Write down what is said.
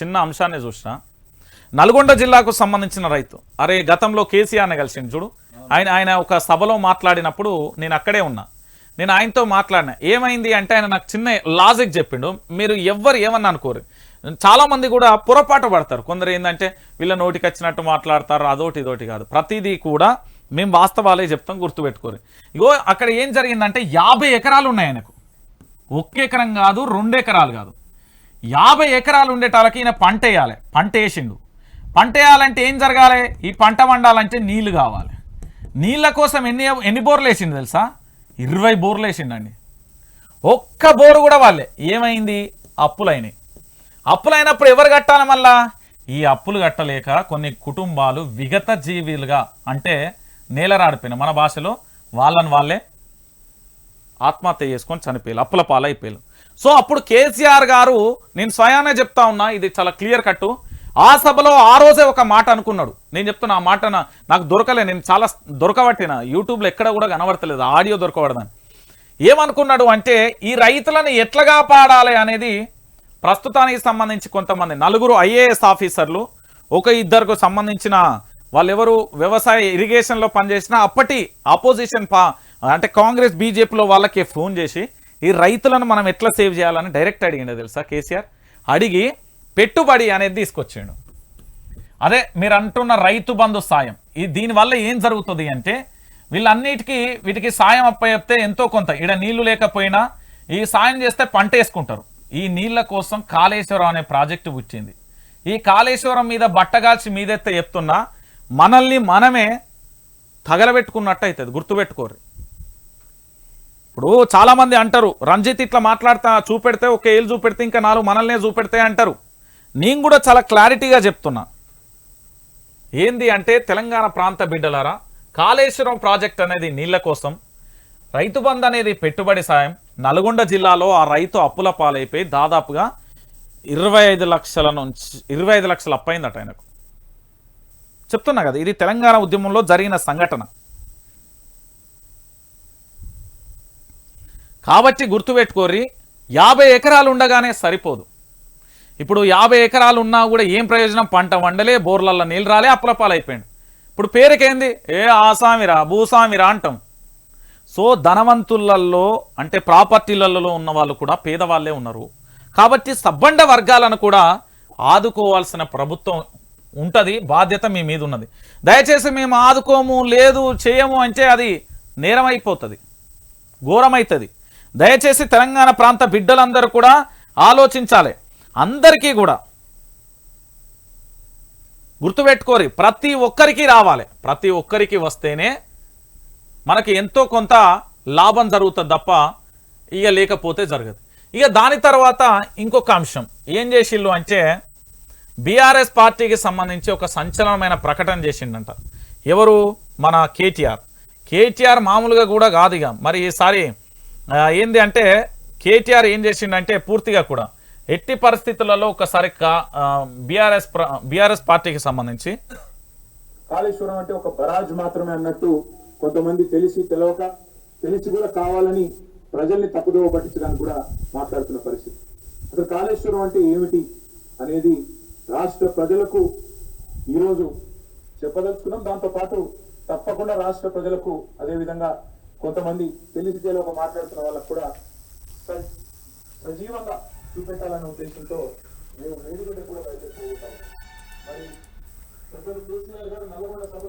చిన్న అంశాన్ని చూసిన. నల్గొండ జిల్లాకు సంబంధించిన రైతు. అరే గతంలో కేసీఆర్ని కలిసింది చూడు. ఆయన ఆయన ఒక సభలో మాట్లాడినప్పుడు నేను అక్కడే ఉన్నా. నేను ఆయనతో మాట్లాడినా. ఏమైంది అంటే ఆయన నాకు చిన్న లాజిక్ చెప్పిండు. మీరు ఎవ్వరు ఏమన్నా అనుకోరు. చాలామంది కూడా పొరపాటు పడతారు. కొందరు ఏంటంటే వీళ్ళ నోటికి వచ్చినట్టు మాట్లాడతారు. అదోటి ఇదోటి కాదు. ప్రతిదీ కూడా మేము వాస్తవాలే చెప్తాం గుర్తుపెట్టుకోరు. ఇగో అక్కడ ఏం జరిగిందంటే యాభై ఎకరాలు ఉన్నాయి ఆయనకు. ఒక్క ఎకరం కాదు రెండు ఎకరాలు కాదు. యాభై ఎకరాలు ఉండేటాలకి ఈయన పంట వేయాలి. పంట వేసిండు. పంట వేయాలంటే ఏం జరగాలి? ఈ పంట వండాలంటే నీళ్ళు కావాలి. నీళ్ళ కోసం ఎన్ని ఎన్ని బోర్లు వేసిండు తెలుసా? ఇరవై బోర్లు వేసిండండి. ఒక్క బోరు కూడా వాళ్ళే ఏమైంది? అప్పులైనాయి. అప్పులైనప్పుడు ఎవరు కట్టాలి మళ్ళా? ఈ అప్పులు కట్టలేక కొన్ని కుటుంబాలు విగత జీవులుగా అంటే నేలరాడిపోయిన మన భాషలో వాళ్ళని వాళ్ళే ఆత్మహత్య చేసుకొని చనిపోయారు. అప్పుల పాలైపోయారు. సో అప్పుడు కేసీఆర్ గారు నేను స్వయానే చెప్తా ఉన్నా ఇది చాలా క్లియర్ కట్టు ఆ సభలో ఆ రోజే ఒక మాట అనుకున్నాడు. నేను చెప్తున్నా ఆ మాట నాకు దొరకలే నేను చాలా దొరకబట్టిన. యూట్యూబ్లో ఎక్కడ కూడా కనబడతలేదు ఆడియో దొరకబడదని. ఏమనుకున్నాడు అంటే ఈ రైతులను ఎట్లా కాపాడాలి అనేది ప్రస్తుతానికి సంబంధించి కొంతమంది నలుగురు ఐఏఎస్ ఆఫీసర్లు ఒక ఇద్దరికి సంబంధించిన వాళ్ళెవరు వ్యవసాయ ఇరిగేషన్లో పనిచేసిన అప్పటి ఆపోజిషన్ పా అంటే కాంగ్రెస్ బీజేపీలో వాళ్ళకి ఫోన్ చేసి ఈ రైతులను మనం ఎట్లా సేవ్ చేయాలని డైరెక్ట్ అడిగిండు తెలుసా కేసీఆర్? అడిగి పెట్టుబడి అనేది తీసుకొచ్చాడు. అదే మీరు అంటున్న రైతు బంధు సాయం. ఈ దీనివల్ల ఏం జరుగుతుంది అంటే వీళ్ళన్నిటికీ వీటికి సాయం అప్పచెప్తే ఎంతో కొంత. ఈడ నీళ్ళు లేకపోయినా ఈ సాయం చేస్తే పంట వేసుకుంటారు. ఈ నీళ్ళ కోసం కాళేశ్వరం అనే ప్రాజెక్టు పుట్టింది. ఈ కాళేశ్వరం మీద బట్టగాల్చి మీదెత్తే చెప్తున్నా మనల్ని మనమే తగలబెట్టుకున్నట్టు అవుతుంది గుర్తుపెట్టుకోరు ఇప్పుడు చాలా మంది అంటారు రంజిత్ ఇట్లా మాట్లాడతా చూపెడితే ఒక ఏళ్ళు చూపెడితే ఇంకా నాలుగు మనల్నే చూపెడితే అంటారు. నేను కూడా చాలా క్లారిటీగా చెప్తున్నా. ఏంది అంటే తెలంగాణ ప్రాంత బిడ్డలారా కాళేశ్వరం ప్రాజెక్ట్ అనేది నీళ్ళ కోసం రైతు బంద్ అనేది పెట్టుబడి సాయం నల్గొండ జిల్లాలో ఆ రైతు అప్పుల పాలైపోయి దాదాపుగా ఇరవై ఐదు లక్షల నుంచి ఇరవై ఐదు లక్షలు అప్పైందట ఆయనకు. చెప్తున్నా కదా ఇది తెలంగాణ ఉద్యమంలో జరిగిన సంఘటన. కాబట్టి గుర్తుపెట్టుకోరి యాభై ఎకరాలు ఉండగానే సరిపోదు. ఇప్పుడు యాభై ఎకరాలు ఉన్నా కూడా ఏం ప్రయోజనం? పంట వండలే బోర్లల్లో నీళ్ళు రాలే అప్పులపాలైపోయాడు. ఇప్పుడు పేరుకేంది? ఏ ఆసామిరా భూసామిరా అంటాం. సో ధనవంతులలో అంటే ప్రాపర్టీలలో ఉన్న వాళ్ళు కూడా పేదవాళ్ళే ఉన్నారు. కాబట్టి సబ్బండ వర్గాలను కూడా ఆదుకోవాల్సిన ప్రభుత్వం ఉంటుంది బాధ్యత మీ మీద ఉన్నది. దయచేసి మేము ఆదుకోము లేదు చేయము అంటే అది నేరం అయిపోతుంది ఘోరమవుతుంది దయచేసి తెలంగాణ ప్రాంత బిడ్డలందరూ కూడా ఆలోచించాలి. అందరికీ కూడా గుర్తుపెట్టుకోరి ప్రతి ఒక్కరికి రావాలి. ప్రతి ఒక్కరికి వస్తేనే మనకి ఎంతో కొంత లాభం జరుగుతుంది తప్ప ఇక లేకపోతే జరగదు. ఇక దాని తర్వాత ఇంకొక అంశం. ఏం చేసిళ్ళు అంటే బీఆర్ఎస్ పార్టీకి సంబంధించి ఒక సంచలనమైన ప్రకటన చేసిండంట. ఎవరు? మన కేటీఆర్. కేటీఆర్ మామూలుగా కూడా కాదు ఇక. మరి ఈసారి ఏంది అంటే కేటీఆర్ ఏం చేసిండంటే పూర్తిగా కూడా ఎట్టి పరిస్థితులలో ఒకసారి బీఆర్ఎస్ బీఆర్ఎస్ పార్టీకి సంబంధించి కాళేశ్వరం అంటే ఒక బరాజ్ మాత్రమే అన్నట్టు కొంతమంది తెలిసి తెలవక తెలిసి కూడా కావాలని ప్రజల్ని తప్పుదోవ పట్టించడానికి కూడా మాట్లాడుతున్న పరిస్థితి. అసలు కాళేశ్వరం అంటే ఏమిటి అనేది రాష్ట్ర ప్రజలకు ఈరోజు చెప్పదలుచుకున్నాం. దాంతో పాటు తప్పకుండా రాష్ట్ర ప్రజలకు అదేవిధంగా కొంతమంది తెలిసి తెలియక మాట్లాడుతున్న వాళ్ళకు కూడా సజీవంగా చూపెట్టాలనే ఉద్దేశంతో మేము వేదిక కూడా బయటకు పోతాం. మరి పెద్దలు చూసిన గారు నల్గొండ సభ